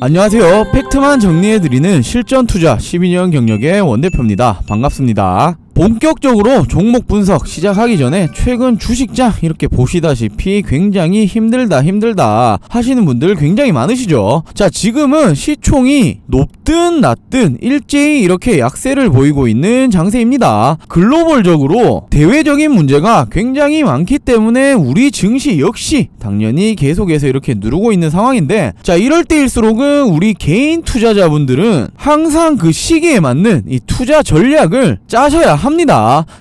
안녕하세요. 팩트만 정리해드리는 실전 투자 12년 경력의 원대표입니다. 반갑습니다. 본격적으로 종목 분석 시작하기 전에 최근 주식장 이렇게 보시다시피 굉장히 힘들다 힘들다 하시는 분들 굉장히 많으시죠. 자, 지금은 시총이 높든 낮든 일제히 이렇게 약세를 보이고 있는 장세입니다. 글로벌적으로 대외적인 문제가 굉장히 많기 때문에 우리 증시 역시 당연히 계속해서 이렇게 누르고 있는 상황인데 자, 이럴 때일수록은 우리 개인 투자자분들은 항상 그 시기에 맞는 이 투자 전략을 짜셔야 합니다.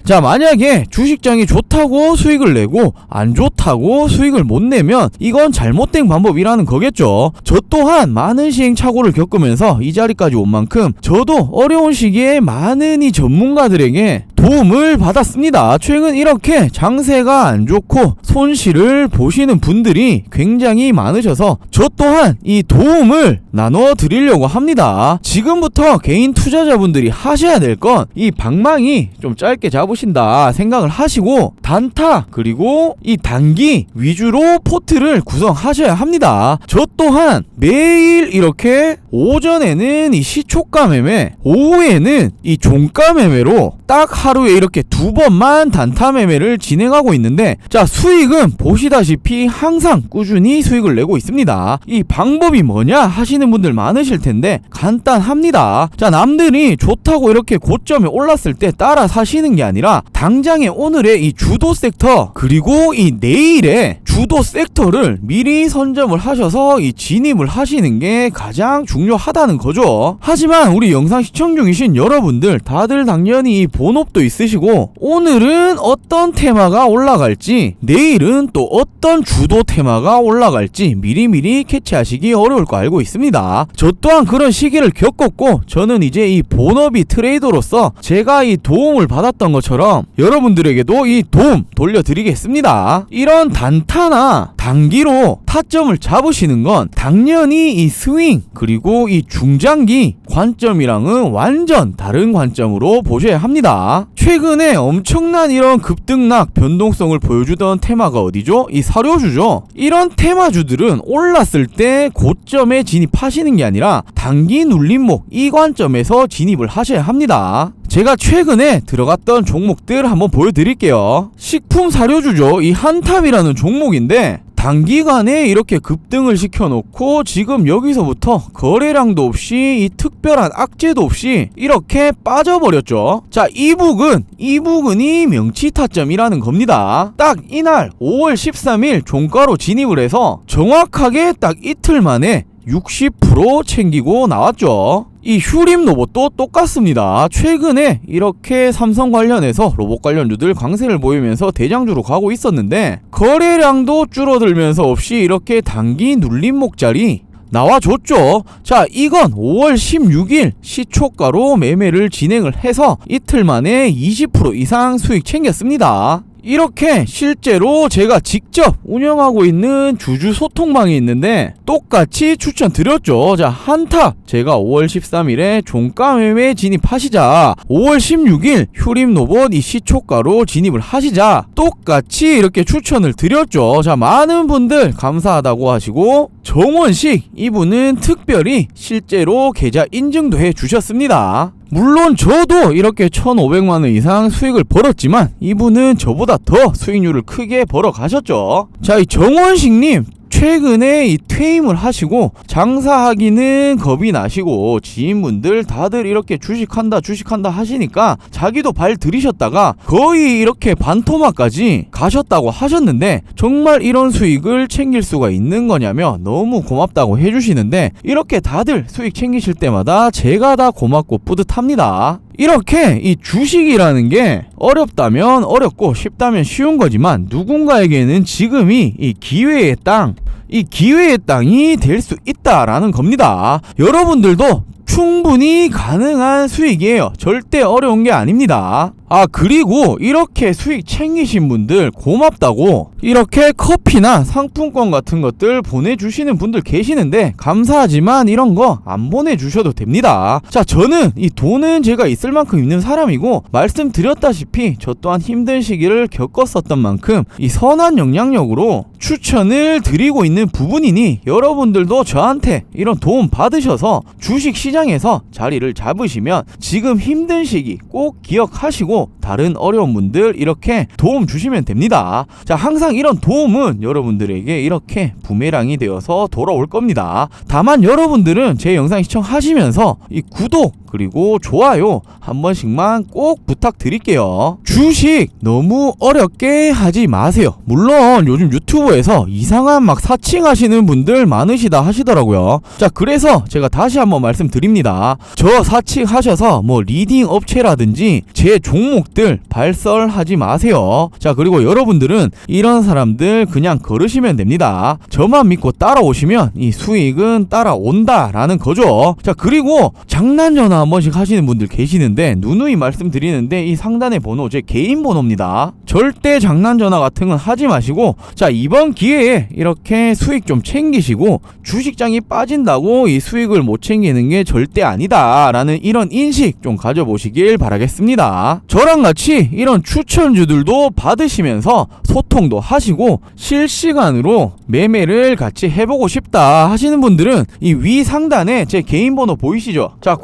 자, 만약에 주식장이 좋다고 수익을 내고 안 좋다고 수익을 못 내면 이건 잘못된 방법이라는 거겠죠. 저 또한 많은 시행착오를 겪으면서 이 자리까지 온 만큼 저도 어려운 시기에 많은 이 전문가들에게 도움을 받았습니다. 최근 이렇게 장세가 안 좋고 손실을 보시는 분들이 굉장히 많으셔서 저 또한 이 도움을 나눠 드리려고 합니다. 지금부터 개인 투자자분들이 하셔야 될 건 이 방망이 좀 짧게 잡으신다 생각을 하시고 단타 그리고 이 단기 위주로 포트를 구성하셔야 합니다. 저 또한 매일 이렇게 오전에는 이 시초가 매매, 오후에는 이 종가 매매로 딱 하루에 이렇게 두 번만 단타 매매를 진행하고 있는데 자 수익은 보시다시피 항상 꾸준히 수익을 내고 있습니다. 이 방법이 뭐냐 하시는 분들 많으실 텐데 간단합니다. 자 남들이 좋다고 이렇게 고점에 올랐을 때 따라 사시는 게 아니라 당장의 오늘의 이 주도 섹터 그리고 이 내일의 주도 섹터를 미리 선점을 하셔서 이 진입을 하시는 게 가장 중요하다는 거죠. 하지만 우리 영상 시청 중이신 여러분들 다들 당연히 이 본업도 있으시고 오늘은 어떤 테마가 올라갈지 내일은 또 어떤 주도 테마가 올라갈지 미리미리 캐치하시기 어려울 거 알고 있습니다. 저 또한 그런 시기를 겪었고 저는 이제 이 본업이 트레이더로서 제가 이 도움을 받았던 것처럼 여러분들에게도 이 도움 돌려드리겠습니다. 이런 단타나 단기로 타점을 잡으시는 건 당연히 이 스윙 그리고 이 중장기 관점이랑은 완전 다른 관점으로 보셔야 합니다. 최근에 엄청난 이런 급등락 변동성을 보여주던 테마가 어디죠? 이 사료주죠. 이런 테마주들은 올랐을 때 고점에 진입하시는 게 아니라 단기 눌림목 이 관점에서 진입을 하셔야 합니다. 제가 최근에 들어갔던 종목들 한번 보여드릴게요. 식품 사료주죠. 이 한탑이라는 종목인데 단기간에 이렇게 급등을 시켜놓고 지금 여기서부터 거래량도 없이 이 특별한 악재도 없이 이렇게 빠져버렸죠. 자, 이 부근, 이 부근이 명치 타점이라는 겁니다. 딱 이날 5월 13일 종가로 진입을 해서 정확하게 딱 이틀 만에 60% 챙기고 나왔죠. 이 휴림 로봇도 똑같습니다. 최근에 이렇게 삼성 관련해서 로봇 관련주들 강세를 보이면서 대장주로 가고 있었는데 거래량도 줄어들면서 없이 이렇게 단기 눌림목 자리 나와줬죠. 자, 이건 5월 16일 시초가로 매매를 진행을 해서 이틀 만에 20% 이상 수익 챙겼습니다. 이렇게 실제로 제가 직접 운영하고 있는 주주 소통방이 있는데 똑같이 추천드렸죠. 자, 한탑 제가 5월 13일에 종가 매매 진입하시자 5월 16일 휴림 로봇 이 시초가로 진입을 하시자 똑같이 이렇게 추천을 드렸죠. 자, 많은 분들 감사하다고 하시고 정원식 이분은 특별히 실제로 계좌 인증도 해 주셨습니다. 물론 저도 이렇게 1,500만원 이상 수익을 벌었지만 이분은 저보다 더 수익률을 크게 벌어 가셨죠. 자, 이 정원식님 최근에 이 퇴임을 하시고 장사하기는 겁이 나시고 지인분들 다들 이렇게 주식한다 주식한다 하시니까 자기도 발 들이셨다가 거의 이렇게 반토막까지 가셨다고 하셨는데 정말 이런 수익을 챙길 수가 있는 거냐며 너무 고맙다고 해주시는데 이렇게 다들 수익 챙기실 때마다 제가 다 고맙고 뿌듯합니다. 이렇게 이 주식이라는 게 어렵다면 어렵고 쉽다면 쉬운 거지만 누군가에게는 지금이 이 기회의 땅, 이 기회의 땅이 될 수 있다라는 겁니다. 여러분들도 충분히 가능한 수익이에요. 절대 어려운 게 아닙니다. 아 그리고 이렇게 수익 챙기신 분들 고맙다고 이렇게 커피나 상품권 같은 것들 보내주시는 분들 계시는데 감사하지만 이런 거 안 보내주셔도 됩니다. 자 저는 이 돈은 제가 있을 만큼 있는 사람이고 말씀드렸다시피 저 또한 힘든 시기를 겪었었던 만큼 이 선한 영향력으로 추천을 드리고 있는 부분이니 여러분들도 저한테 이런 도움 받으셔서 주식 시장에서 자리를 잡으시면 지금 힘든 시기 꼭 기억하시고 다른 어려운 분들 이렇게 도움 주시면 됩니다. 자, 항상 이런 도움은 여러분들에게 이렇게 부메랑이 되어서 돌아올 겁니다. 다만 여러분들은 제 영상 시청하시면서 이 구독 그리고 좋아요 한 번씩만 꼭 부탁드릴게요. 주식 너무 어렵게 하지 마세요. 물론 요즘 유튜브에서 이상한 막 사칭하시는 분들 많으시다 하시더라고요. 자, 그래서 제가 다시 한번 말씀드립니다. 저 사칭하셔서 뭐 리딩 업체라든지 제 종목들 발설하지 마세요. 자, 그리고 여러분들은 이런 사람들 그냥 걸으시면 됩니다. 저만 믿고 따라오시면 이 수익은 따라온다라는 거죠. 자, 그리고 장난 전화 한 번씩 하시는 분들 계시는데 누누이 말씀드리는데 이 상단의 번호 제 개인 번호입니다. 절대 장난 전화 같은 건 하지 마시고 자, 이번 기회에 이렇게 수익 좀 챙기시고 주식장이 빠진다고 이 수익을 못 챙기는 게 절대 아니다 라는 이런 인식 좀 가져보시길 바라겠습니다. 저랑 같이 이런 추천주들도 받으시면서 소통도 하시고 실시간으로 매매를 같이 해보고 싶다 하시는 분들은 이 위 상단에 제 개인 번호 보이시죠? 자,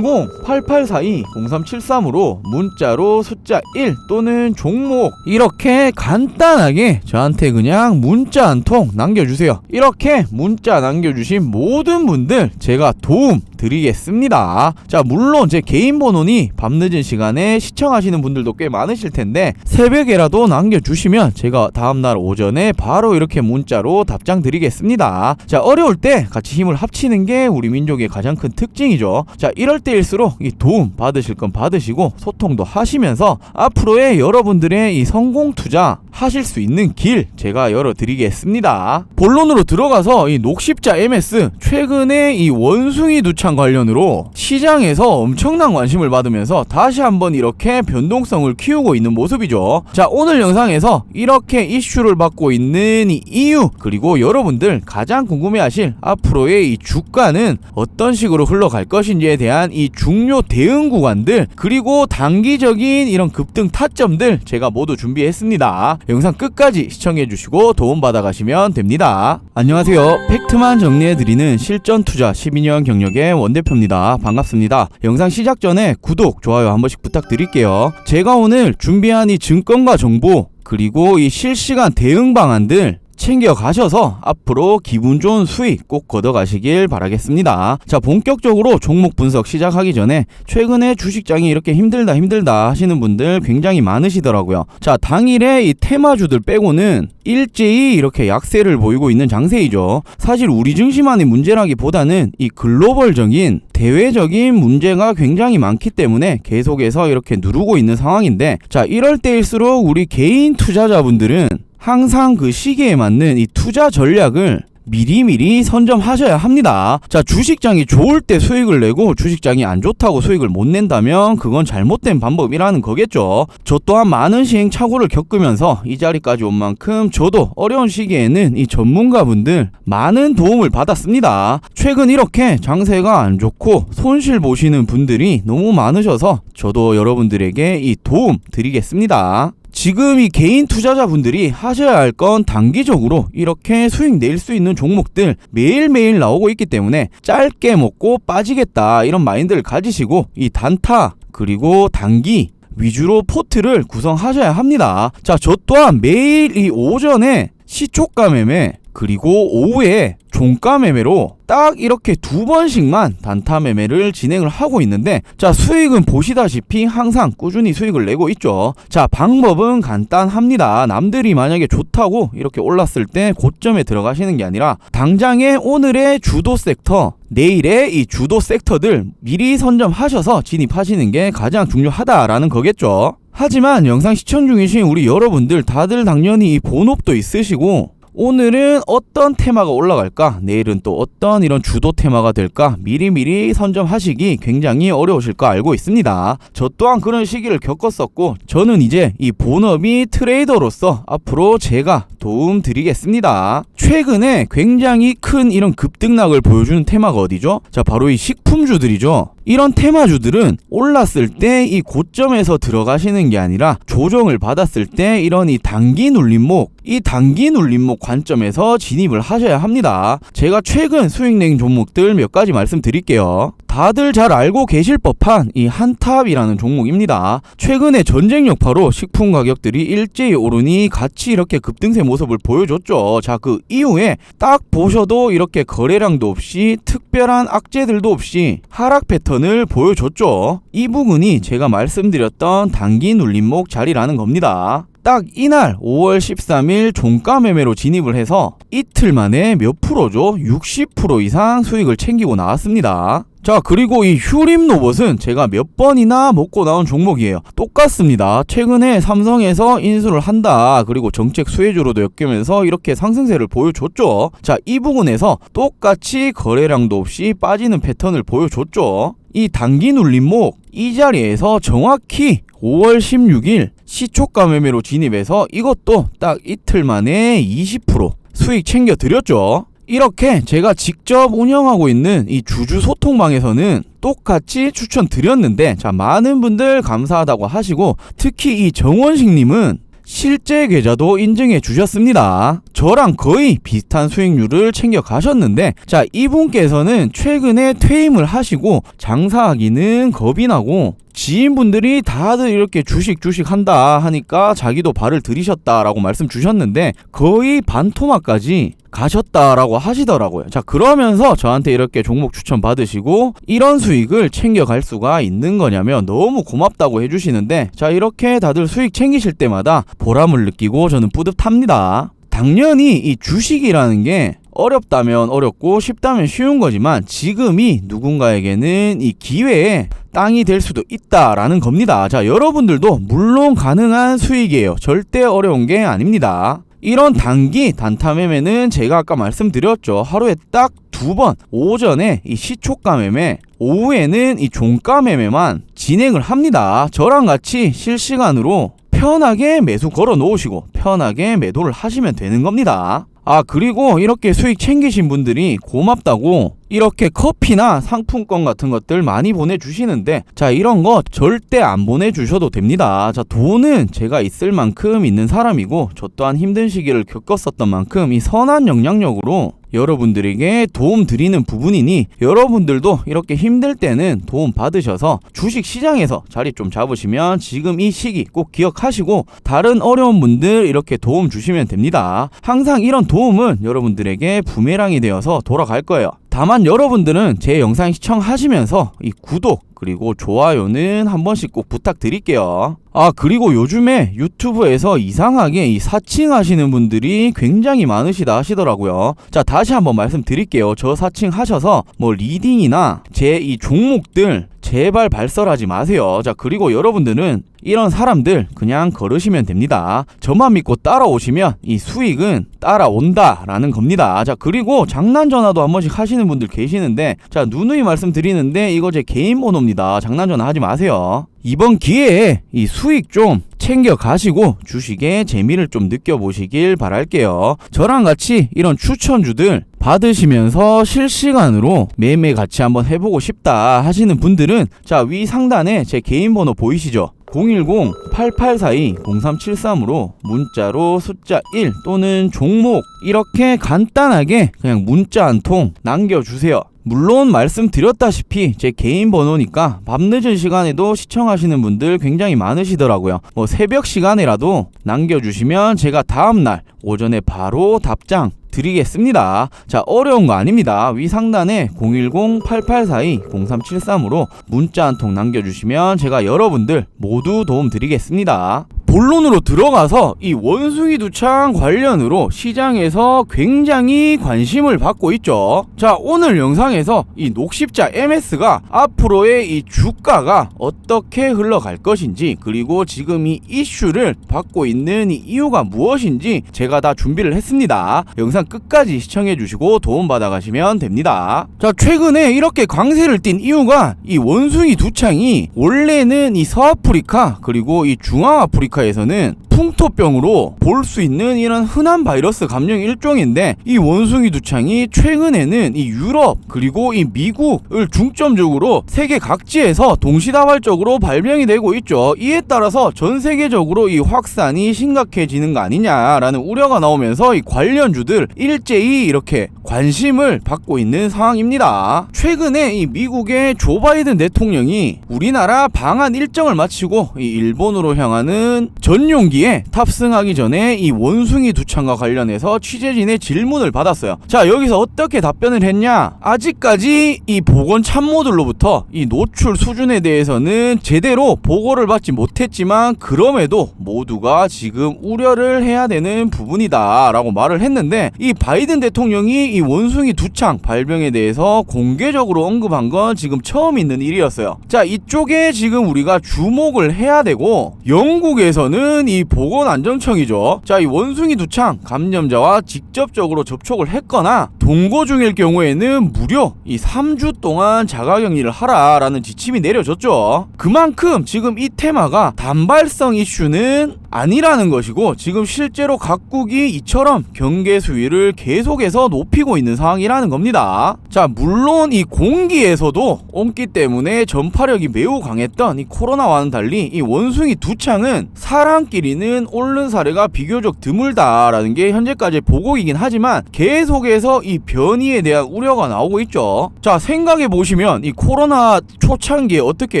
010-8842-0373으로 문자로 숫자 1 또는 종목 이렇게 간단하게 저한테 그냥 문자 한 통 남겨주세요. 이렇게 문자 남겨주신 모든 분들 제가 도움 드리겠습니다. 자, 물론 제 개인 번호니 밤늦은 시간에 시청하시는 분들도 꽤 많으실 텐데 새벽에라도 남겨주시면 제가 다음날 오전에 바로 이렇게 문자로 답장 드리겠습니다. 자, 어려울 때 같이 힘을 합치는 게 우리 민족의 가장 큰 특징이죠. 자, 이럴 때일 수록 이 도움 받으실 건 받으시고 소통도 하시면서 앞으로의 여러분들의 이 성공 투자 하실 수 있는 길 제가 열어드리겠습니다. 본론으로 들어가서 이 녹십자 MS 최근에 이 원숭이 두창 관련으로 시장에서 엄청난 관심을 받으면서 다시 한번 이렇게 변동성을 키우고 있는 모습이죠. 자 오늘 영상에서 이렇게 이슈를 받고 있는 이 이유 그리고 여러분들 가장 궁금해하실 앞으로의 이 주가는 어떤 식으로 흘러갈 것인지에 대한 이 중요 대응 구간들 그리고 단기적인 이런 급등 타점들 제가 모두 준비했습니다. 영상 끝까지 시청해 주시고 도움 받아 가시면 됩니다. 안녕하세요. 팩트만 정리해 드리는 실전 투자 12년 경력의 원 대표입니다. 반갑습니다. 영상 시작 전에 구독, 좋아요 한 번씩 부탁드릴게요. 제가 오늘 준비한 이 증권과 정보 그리고 이 실시간 대응 방안들 챙겨 가셔서 앞으로 기분 좋은 수익 꼭 걷어 가시길 바라겠습니다. 자, 본격적으로 종목 분석 시작하기 전에 최근에 주식장이 이렇게 힘들다 힘들다 하시는 분들 굉장히 많으시더라고요. 자, 당일에 이 테마주들 빼고는 일제히 이렇게 약세를 보이고 있는 장세이죠. 사실 우리 증시만의 문제라기보다는 이 글로벌적인 대외적인 문제가 굉장히 많기 때문에 계속해서 이렇게 누르고 있는 상황인데 자, 이럴 때일수록 우리 개인 투자자분들은 항상 그 시기에 맞는 이 투자 전략을 미리미리 선점하셔야 합니다. 자, 주식장이 좋을 때 수익을 내고 주식장이 안 좋다고 수익을 못 낸다면 그건 잘못된 방법이라는 거겠죠. 저 또한 많은 시행착오를 겪으면서 이 자리까지 온 만큼 저도 어려운 시기에는 이 전문가분들 많은 도움을 받았습니다. 최근 이렇게 장세가 안 좋고 손실 보시는 분들이 너무 많으셔서 저도 여러분들에게 이 도움 드리겠습니다. 지금 이 개인 투자자분들이 하셔야 할 건 단기적으로 이렇게 수익 낼 수 있는 종목들 매일매일 나오고 있기 때문에 짧게 먹고 빠지겠다 이런 마인드를 가지시고 이 단타 그리고 단기 위주로 포트를 구성하셔야 합니다. 자, 저 또한 매일 이 오전에 시초가 매매 그리고 오후에 종가 매매로 딱 이렇게 두 번씩만 단타 매매를 진행을 하고 있는데 자 수익은 보시다시피 항상 꾸준히 수익을 내고 있죠. 자 방법은 간단합니다. 남들이 만약에 좋다고 이렇게 올랐을 때 고점에 들어가시는 게 아니라 당장의 오늘의 주도 섹터 내일의 이 주도 섹터들 미리 선점하셔서 진입하시는 게 가장 중요하다라는 거겠죠 하지만 영상 시청 중이신 우리 여러분들 다들 당연히 이 본업도 있으시고 오늘은 어떤 테마가 올라갈까? 내일은 또 어떤 이런 주도 테마가 될까? 미리미리 선점하시기 굉장히 어려우실 거 알고 있습니다. 저 또한 그런 시기를 겪었었고, 저는 이제 이 본업이 트레이더로서 앞으로 제가 도움 드리겠습니다. 최근에 굉장히 큰 이런 급등락을 보여주는 테마가 어디죠? 자, 바로 이 식품주들이죠. 이런 테마주들은 올랐을 때 이 고점에서 들어가시는 게 아니라 조정을 받았을 때 이런 이 단기 눌림목, 이 단기 눌림목 관점에서 진입을 하셔야 합니다. 제가 최근 수익 낸 종목들 몇 가지 말씀드릴게요. 다들 잘 알고 계실 법한 이 한탑이라는 종목입니다. 최근에 전쟁 여파로 식품 가격들이 일제히 오르니 같이 이렇게 급등세 모습을 보여줬죠. 자, 그 이후에 딱 보셔도 이렇게 거래량도 없이 특별한 악재들도 없이 하락 패턴을 보여줬죠. 이 부분이 제가 말씀드렸던 단기 눌림목 자리라는 겁니다. 딱 이날 5월 13일 종가 매매로 진입을 해서 이틀 만에 몇 프로죠? 60% 이상 수익을 챙기고 나왔습니다. 자 그리고 이 휴림 로봇은 제가 몇 번이나 먹고 나온 종목이에요. 똑같습니다. 최근에 삼성에서 인수를 한다. 그리고 정책 수혜주로도 엮이면서 이렇게 상승세를 보여줬죠. 자 이 부분에서 똑같이 거래량도 없이 빠지는 패턴을 보여줬죠. 이 단기 눌림목 이 자리에서 정확히 5월 16일 시초가 매매로 진입해서 이것도 딱 이틀 만에 20% 수익 챙겨 드렸죠 이렇게 제가 직접 운영하고 있는 이 주주 소통방에서는 똑같이 추천드렸는데 자 많은 분들 감사하다고 하시고 특히 이 정원식님은 실제 계좌도 인증해 주셨습니다. 저랑 거의 비슷한 수익률을 챙겨 가셨는데, 자, 이분께서는 최근에 퇴임을 하시고 장사하기는 겁이 나고, 지인분들이 다들 이렇게 주식 주식 한다 하니까 자기도 발을 들이셨다라고 말씀 주셨는데, 거의 반토막까지 가셨다라고 하시더라고요. 자, 그러면서 저한테 이렇게 종목 추천 받으시고 이런 수익을 챙겨갈 수가 있는 거냐면 너무 고맙다고 해주시는데 자, 이렇게 다들 수익 챙기실 때마다 보람을 느끼고 저는 뿌듯합니다. 당연히 이 주식이라는 게 어렵다면 어렵고 쉽다면 쉬운 거지만 지금이 누군가에게는 이 기회의 땅이 될 수도 있다라는 겁니다. 자, 여러분들도 물론 가능한 수익이에요. 절대 어려운 게 아닙니다. 이런 단기 단타 매매는 제가 아까 말씀드렸죠. 하루에 딱 두 번 오전에 이 시초가 매매, 오후에는 이 종가 매매만 진행을 합니다. 저랑 같이 실시간으로 편하게 매수 걸어 놓으시고 편하게 매도를 하시면 되는 겁니다. 아, 그리고 이렇게 수익 챙기신 분들이 고맙다고 이렇게 커피나 상품권 같은 것들 많이 보내주시는데, 자, 이런 거 절대 안 보내주셔도 됩니다. 자, 돈은 제가 있을 만큼 있는 사람이고, 저 또한 힘든 시기를 겪었었던 만큼 이 선한 영향력으로 여러분들에게 도움 드리는 부분이니 여러분들도 이렇게 힘들 때는 도움 받으셔서 주식 시장에서 자리 좀 잡으시면 지금 이 시기 꼭 기억하시고 다른 어려운 분들 이렇게 도움 주시면 됩니다. 항상 이런 도움은 여러분들에게 부메랑이 되어서 돌아갈 거예요. 다만 여러분들은 제 영상 시청하시면서 이 구독 그리고 좋아요는 한 번씩 꼭 부탁드릴게요. 아 그리고 요즘에 유튜브에서 이상하게 이 사칭 하시는 분들이 굉장히 많으시다 하시더라고요. 자 다시 한번 말씀드릴게요. 저 사칭 하셔서 뭐 리딩이나 제 이 종목들 제발 발설하지 마세요. 자, 그리고 여러분들은 이런 사람들 그냥 걸으시면 됩니다. 저만 믿고 따라오시면 이 수익은 따라온다라는 겁니다. 자, 그리고 장난 전화도 한 번씩 하시는 분들 계시는데 자, 누누이 말씀드리는데 이거 제 개인 번호입니다. 장난 전화 하지 마세요. 이번 기회에 이 수익 좀 챙겨 가시고 주식의 재미를 좀 느껴보시길 바랄게요. 저랑 같이 이런 추천주들 받으시면서 실시간으로 매매 같이 한번 해보고 싶다 하시는 분들은 자 위 상단에 제 개인 번호 보이시죠? 010-8842-0373으로 문자로 숫자 1 또는 종목 이렇게 간단하게 그냥 문자 한 통 남겨주세요. 물론 말씀드렸다시피 제 개인 번호니까 밤늦은 시간에도 시청하시는 분들 굉장히 많으시더라고요. 뭐 새벽 시간에라도 남겨주시면 제가 다음날 오전에 바로 답장 드리겠습니다. 자, 어려운 거 아닙니다. 위 상단에 010-8842-0373으로 문자 한 통 남겨주시면 제가 여러분들 모두 도움 드리겠습니다. 본론으로 들어가서 이 원숭이 두창 관련으로 시장에서 굉장히 관심을 받고 있죠. 자, 오늘 영상에서 이 녹십자 MS가 앞으로의 이 주가가 어떻게 흘러갈 것인지 그리고 지금 이 이슈를 받고 있는 이 이유가 무엇인지 제가 다 준비를 했습니다. 영상 끝까지 시청해 주시고 도움 받아 가시면 됩니다. 자, 최근에 이렇게 강세를 띈 이유가 이 원숭이 두창이 원래는 이 서아프리카 그리고 이 중앙아프리카 에서는 풍토병으로 볼 수 있는 이런 흔한 바이러스 감염 일종인데 이 원숭이 두창이 최근에는 이 유럽 그리고 이 미국을 중점적으로 세계 각지에서 동시다발적으로 발병이 되고 있죠. 이에 따라서 전 세계적으로 이 확산이 심각해지는 거 아니냐라는 우려가 나오면서 이 관련주들 일제히 이렇게 관심을 받고 있는 상황입니다. 최근에 이 미국의 조 바이든 대통령이 우리나라 방한 일정을 마치고 이 일본으로 향하는 전용기 에 탑승하기 전에 이 원숭이 두창과 관련해서 취재진의 질문을 받았어요. 자, 여기서 어떻게 답변을 했냐? 아직까지 이 보건 참모들로부터 이 노출 수준에 대해서는 제대로 보고를 받지 못했지만 그럼에도 모두가 지금 우려를 해야 되는 부분이다라고 말을 했는데 이 바이든 대통령이 이 원숭이 두창 발병에 대해서 공개적으로 언급한 건 지금 처음 있는 일이었어요. 자, 이쪽에 지금 우리가 주목을 해야 되고 영국에서는 이 보건안전청이죠. 자, 이 원숭이 두창 감염자와 직접적으로 접촉을 했거나 동거 중일 경우에는 무려 이 3주 동안 자가격리를 하라라는 지침이 내려졌죠. 그만큼 지금 이 테마가 단발성 이슈는 아니라는 것이고 지금 실제로 각국이 이처럼 경계 수위를 계속해서 높이고 있는 상황이라는 겁니다. 자, 물론 이 공기에서도 옮기 때문에 전파력이 매우 강했던 이 코로나와는 달리 이 원숭이 두 창은 사람끼리는 옮는 사례가 비교적 드물다라는 게 현재까지 보고이긴 하지만 계속해서 이 변이에 대한 우려가 나오고 있죠. 자, 생각해 보시면 이 코로나 초창기에 어떻게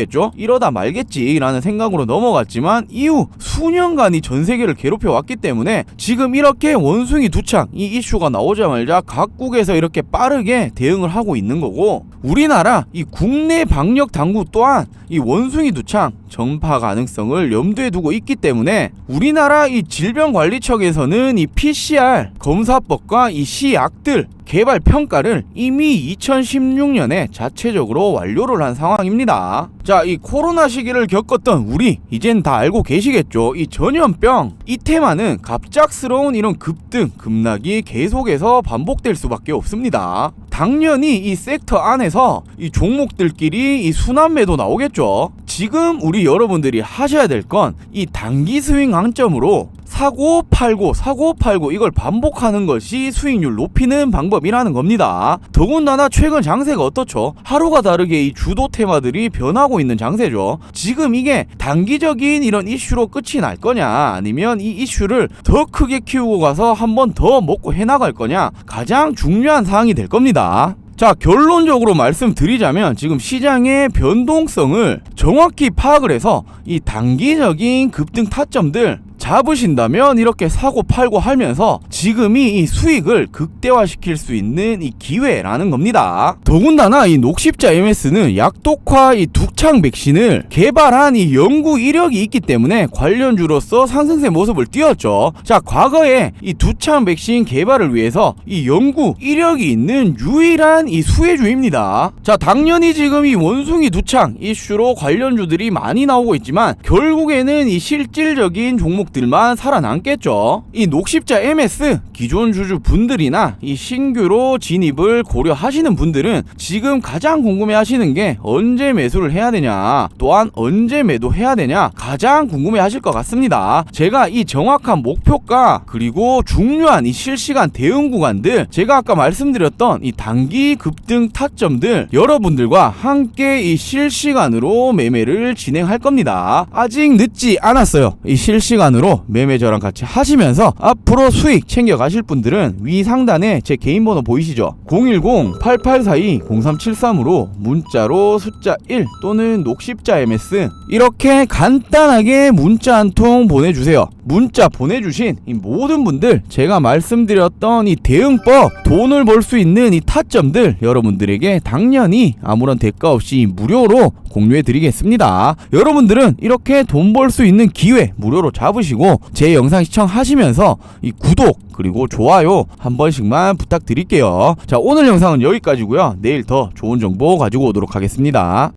했죠? 이러다 말겠지라는 생각으로 넘어갔지만 이후 수년간 이 전 세계를 괴롭혀 왔기 때문에 지금 이렇게 원숭이 두창 이 이슈가 나오자마자 각국에서 이렇게 빠르게 대응을 하고 있는 거고 우리나라 이 국내 방역 당국 또한 이 원숭이 두창 전파 가능성을 염두에 두고 있기 때문에 우리나라 이 질병관리청에서는 이 PCR 검사법과 이 시약들 개발 평가를 이미 2016년에 자체적으로 완료를 한 상황입니다. 자, 이 코로나 시기를 겪었던 우리 이젠 다 알고 계시겠죠. 이 전염병 이 테마는 갑작스러운 이런 급등 급락이 계속해서 반복될 수밖에 없습니다. 당연히 이 섹터 안에서 이 종목들끼리 이 순환 매도 나오겠죠. 지금 우리 여러분들이 하셔야 될 건 이 단기 스윙 관점으로 사고 팔고 사고 팔고 이걸 반복하는 것이 수익률 높이는 방법이라는 겁니다. 더군다나 최근 장세가 어떻죠? 하루가 다르게 이 주도 테마들이 변하고 있는 장세죠. 지금 이게 단기적인 이런 이슈로 끝이 날 거냐 아니면 이 이슈를 더 크게 키우고 가서 한 번 더 먹고 해나갈 거냐 가장 중요한 사항이 될 겁니다. 자 결론적으로 말씀드리자면 지금 시장의 변동성을 정확히 파악을 해서 이 단기적인 급등 타점들 잡으신다면 이렇게 사고 팔고 하면서 지금이 이 수익을 극대화시킬 수 있는 이 기회라는 겁니다. 더군다나 이 녹십자 MS는 약독화 이 두창 백신을 개발한 이 연구 이력이 있기 때문에 관련주로서 상승세 모습을 띄었죠. 자, 과거에 이 두창 백신 개발을 위해서 이 연구 이력이 있는 유일한 이 수혜주입니다. 자, 당연히 지금 이 원숭이 두창 이슈로 관련주들이 많이 나오고 있지만 결국에는 이 실질적인 종목 들만 살아남겠죠. 이 녹십자 MS 기존 주주 분들이나 이 신규로 진입을 고려하시는 분들은 지금 가장 궁금해 하시는 게 언제 매수를 해야 되냐, 또한 언제 매도해야 되냐 가장 궁금해 하실 것 같습니다. 제가 이 정확한 목표가 그리고 중요한 이 실시간 대응 구간들 제가 아까 말씀드렸던 이 단기 급등 타점들 여러분들과 함께 이 실시간으로 매매를 진행할 겁니다. 아직 늦지 않았어요. 이 실시간 으로 매매 저랑 같이 하시면서 앞으로 수익 챙겨 가실 분들은 위 상단에 제 개인 번호 보이시죠? 010-8842-0373으로 문자로 숫자 1 또는 녹십자 MS 이렇게 간단하게 문자 한 통 보내주세요. 문자 보내주신 이 모든 분들 제가 말씀드렸던 이 대응법 돈을 벌 수 있는 이 타점들 여러분들에게 당연히 아무런 대가 없이 무료로 공유해 드리겠습니다. 여러분들은 이렇게 돈 벌 수 있는 기회 무료로 잡으시고 제 영상 시청하시면서 이 구독 그리고 좋아요 한 번씩만 부탁드릴게요. 자 오늘 영상은 여기까지고요. 내일 더 좋은 정보 가지고 오도록 하겠습니다.